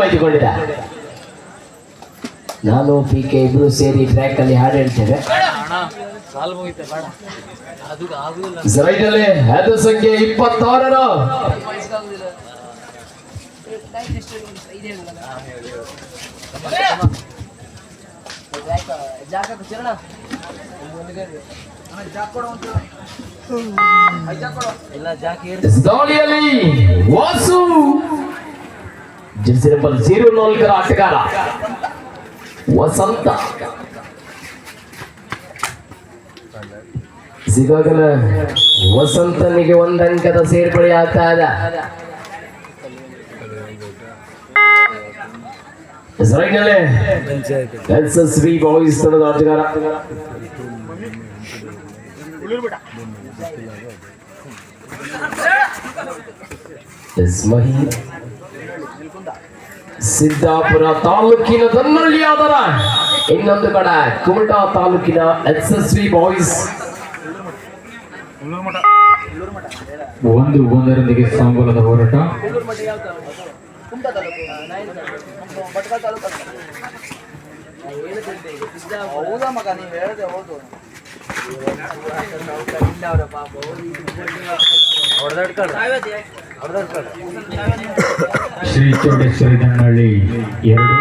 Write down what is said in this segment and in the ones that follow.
ಆಯ್ದುಕೊಂಡಿದೆ ನಾನು P K ಇಬ್ರು ಸೇರಿ ಟ್ರ್ಯಾಕ್ ಅಲ್ಲಿ ಹಾಡು ಹೇಳ್ತೇವೆ. ಅದು ಸಂಖ್ಯೆ ಇಪ್ಪತ್ತಾರರ. ಜಾಕ ಏರ್ ದಾಳಿಯಲ್ಲಿ ವಾಸು ಜೆರ್ಸಿ ನಂಬರ್ ಜೀರೋ ನಾಲ್ಕರ ಆಟಗಾರ ವಸಂತ ಸಿಗಾಗಲ ವಸಂತನಿಗೆ ಒಂದು ಅಂಕದ ಸೇರ್ಪಡೆ ಆಗ್ತಾ ಇದೆ ರೈಟ್ನಲ್ಲೇ ಎಸ್ ಎಸ್ ವಿ ಬಾಯ್ಸ್ ತಂಡದ ಆಟಗಾರ ಎಸ್ ಮಹಿ ಸಿದ್ದಾಪುರ ತಾಲೂಕಿನ ಆದರ. ಇನ್ನೊಂದು ಕಡೆ ಕುಮಟಾ ತಾಲೂಕಿನ ಎಸ್ ಎಸ್ ವಿ ಬಾಯ್ಸ್. ಒಂದು ಒಂದರೊಂದಿಗೆ ಸಂಬಳದ ಹೋರಾಟ. ಕುಮಟಾ ತಾಲೂಕು ನಾಯನ ಭಟ್ಕಳ ತಾಲೂಕು ಹೌದಾ ಮಗ ನೀವು ಹೇಳಿದೆ ಹೌದು ಶ್ರೀ ಚೌಡೇಶ್ವರಿ ದನ್ನಳ್ಳಿ ಎರಡು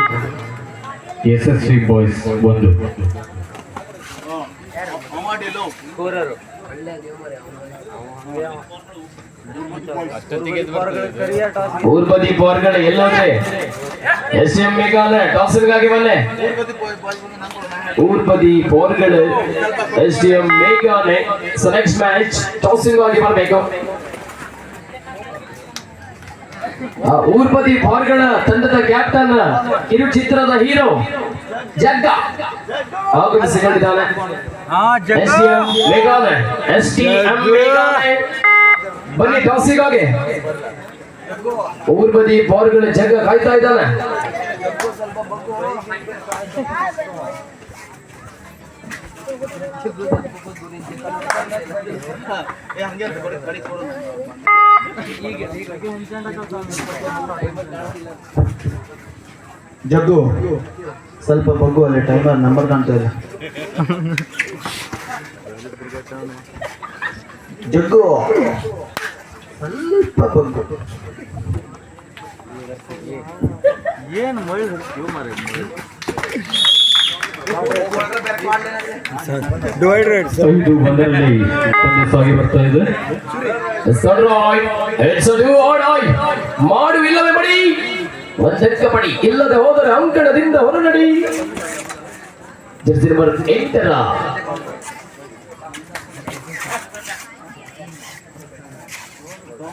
ಎಸ್ ಎಸ್ ಸಿ ಬಾಯ್ಸ್ ಒಂದು ಕೋರರು ಊರ್ಬದಿ ಪೋರ್ಗಳ ಎಲ್ಲೋದ್ರೆ S M Meghalaya ಟಾಸನ್ಗಾಗಿ ಬನ್ನೆ ಊರ್ಬದಿ ಪೋರ್ಗಳು S D M Meghalaya so next match tossing ಆಗಿ ಬರಬೇಕು ಊರ್ಬದಿ ಪಾರ್ಗಣ ತಂಡದ ಕ್ಯಾಪ್ಟನ್ ಕಿರು ಚಿತ್ರದ hero Jagga. ಆಗಮಿಸಿಕೊಂಡಿದ್ದಾನೆ Meghalaya S T M Meghalaya ಬನ್ನಿ ಟಾಸಿಗಾಗಿ ಊರ್ಬದಿ ಜಗ್ಗ ಜಗ ಕಾಯ್ತಾ ಇದ್ದಾನೆ. ಜಗ್ಗು ಸ್ವಲ್ಪ ಬಗ್ಗು ಅಲ್ಲಿ ಟೈಮರ್ ನಂಬರ್ ಕಾಣ್ತಾ ಇದೆ. ಜಗ್ಗು ಸ್ವಲ್ಪ ಬಗ್ಗು ಐದು ಒಂದರಲ್ಲಿ ಒಂದು ಸಾಗಿ ಬರ್ತಾ ಇದೆ ಸಡ್ರಾಯ್, ಎಡ್ಸಡು ಆಡಾಯ್. ಮಾಡುವಿಲ್ಲವೇ ಬಡಿ ಒಂದಕ್ಕ ಪಡಿ ಇಲ್ಲದೆ ಹೋದರೆ ಅಂಕಣದಿಂದ ಹೊರನಡಿ ಜರ್ಸಿ ನಂಬರ್ ಎಂಟರ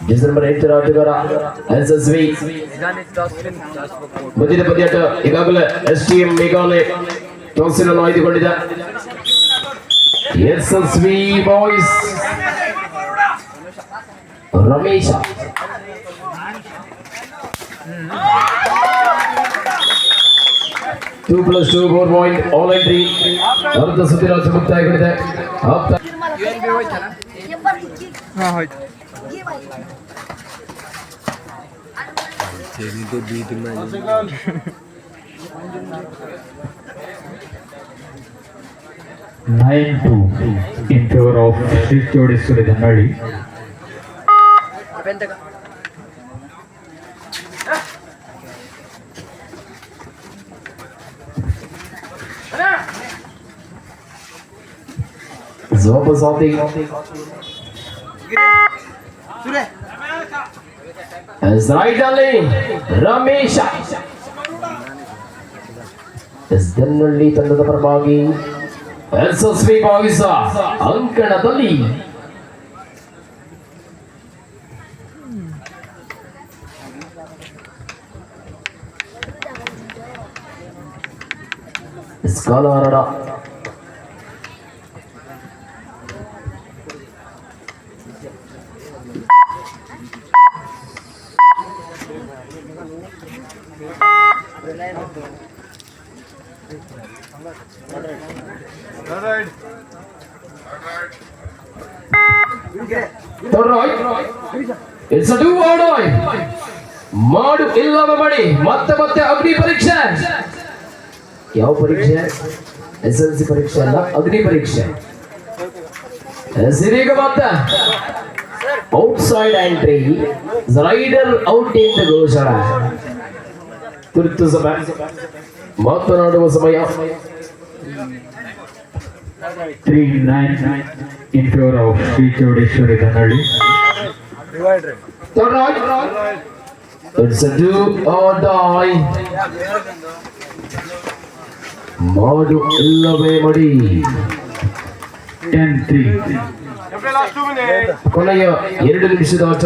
ಜರ್ಸಿ ನಂಬರ್ ಎಂಟರ ಆಟಗಾರ ಎಸ್ ಎಸ್ ವಿ ಮುಂದಿನ ಪಂದ್ಯಾಟ ಈಗಾಗಲೇ S T M Meghalaya ಟಾಸಿನ ಆಯ್ದುಕೊಂಡಿದೆ S S V boys Ramesh two plus two four point all entry Bharat ಸುದ್ದಿರಾಜ ಮುಕ್ತಾಯಗೊಂಡಿದೆ ಆಪ್ತ nine two in favour of Shri Chowdeshwari Dannalli ಜೋಬ sati right ಅಲ್ಲಿ Ramesh S ದನ್ನಳ್ಳಿ ತಂಡದ ಪರವಾಗಿ S S V ಭಾವಿಸ ಅಂಕಣದಲ್ಲಿ ಸ್ಕಾಲಾರಡ A two ಮಾಡು ಇಲ್ಲವ ಮಾಡಿ, ಮತ್ತೆ ಮತ್ತೆ ಅಗ್ನಿ ಪರೀಕ್ಷೆ. ಯಾವ ಪರೀಕ್ಷೆ? ಎಸ್ ಎಲ್ ಸಿ ಪರೀಕ್ಷೆ ಅಲ್ಲ, ಅಗ್ನಿ ಪರೀಕ್ಷೆ. ಹೆಸರೀಗ ಮತ್ತೆ. Outside entry raider out in the ಘೋಷಣ ತುರ್ತು ಸಮಯ. ಮಾತನಾಡುವ ಸಮಯ. Three nine in favour of Shri Chowdeshwari Dannalli Turn right. It's a do or die. ಮಾಡು ಇಲ್ಲವೇ ಮಡಿ ಟೆನ್ ತ್ರೀ ಕೊನೆಯ ಎರಡು ನಿಮಿಷದ ವರ್ಷ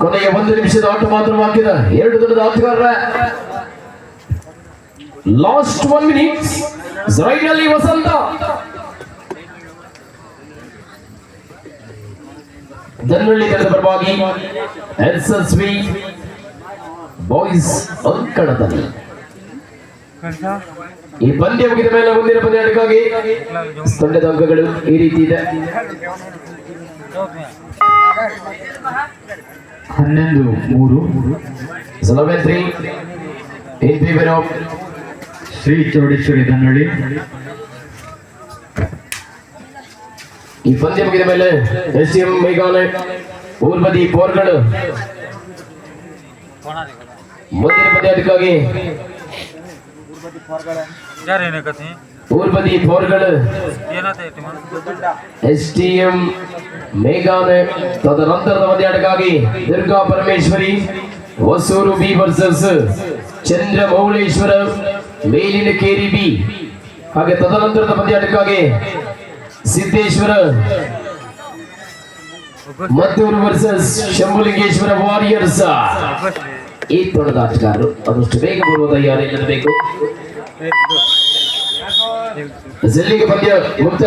ಕೊನೆಯ ಒಂದು ನಿಮಿಷದ ಆಟ ಮಾತ್ರ ಬಾಕಿದ ಎರಡು ದೊಡ್ಡದ ಆಟಗಾರರ. ಲಾಸ್ಟ್ ಒನ್ ಮಿನಿಟ್ಸ್ ರೈನಲ್ಲಿ ವಸಂತ. ದನ್ನಳ್ಳಿ ತಂಡದ ಪರವಾಗಿ ಎಸ್ ವಿ ಬಾಯ್ಸ್ ಅಂಕಣದಲ್ಲಿ. ಈ ಪಂದ್ಯ ಮುಗಿದ ಮೇಲೆ ಮುಂದಿನ ಪಂದ್ಯಾಟಕ್ಕಾಗಿ ತಂಡದ ಅಂಕಗಳು ಈ ರೀತಿ ಇದೆ. ಹನ್ನೊಂದು, ಮೂರು. in favor of Shri Chowdeshwari ದನ್ನಳ್ಳಿ ಈ ಪಂದ್ಯ ಮುಗಿದ ಮೇಲೆ ಎಸ್ ಎಂ ಮೇಘಾಲಯ ಊರ್ಬದಿ ಪೋರ್ಗಳು. ಮುಂದಿನ ಪಂದ್ಯಾಟಕ್ಕಾಗಿ ಊರ್ಬದಿ ಪೋರ್ಗಳು ಎಸ್ ಟಿ ಎಂ ಮೇಘಾಲಯ ತದನಂತರದ ಪಂದ್ಯಾಟಕ್ಕಾಗಿ ದುರ್ಗಾ ಪರಮೇಶ್ವರಿ, ಹೊಸೂರು ಬಿ ವರ್ಸಸ್ ಚಂದ್ರ ಮೌಳೇಶ್ವರ ಮೇಲಿನ ಕೇರಿ ಬಿ. ಹಾಗೆ ತದನಂತರದ ಪಂದ್ಯಾಟಕ್ಕಾಗಿ ಸಿದ್ದೇಶ್ವರ, ಮದ್ದೂರು ವರ್ಸಸ್, ಶಂಭುಲಿಂಗೇಶ್ವರ ವಾರಿಯರ್ಸ್. ಈ ತೊಡದ ಆಟಗಾರರು ಅದಷ್ಟು ಬೇಗ ಬರುವ ತಯಾರಿ ಇರಬೇಕು જલ્દી પદ્ય ગુપ્ત